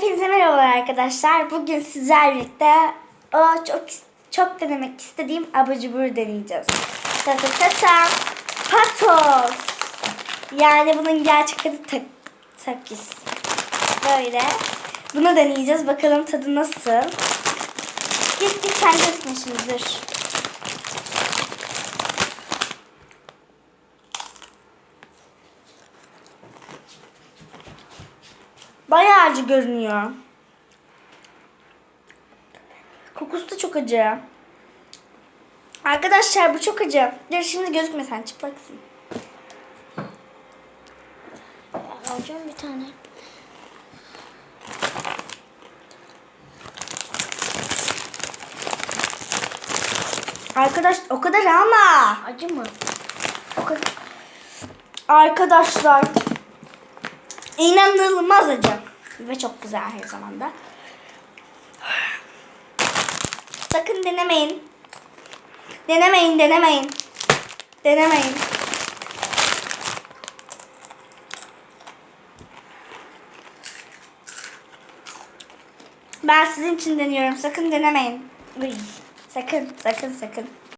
Hepinize merhabalar arkadaşlar. Bugün sizlerle birlikte o çok çok denemek istediğim abur cubur deneyeceğiz. Tata tata patos. Yani bunun gerçek adı tak, takis. Böyle. Bunu deneyeceğiz. Bakalım tadı nasıl. Git git sen gözükmüşsündür. Bayağı acı görünüyor. Kokusu da çok acı. Arkadaşlar bu çok acı. Dur şimdi gözükme sen çıplaksın. Alacağım bir tane. Arkadaş o kadar ama. Acı mı? O kadar. Arkadaşlar. İnanılmaz acı. Ve çok güzel her zamanda. Sakın denemeyin. Denemeyin, denemeyin. Denemeyin. Ben sizin için deniyorum. Sakın denemeyin. Uy, sakın, sakın, sakın.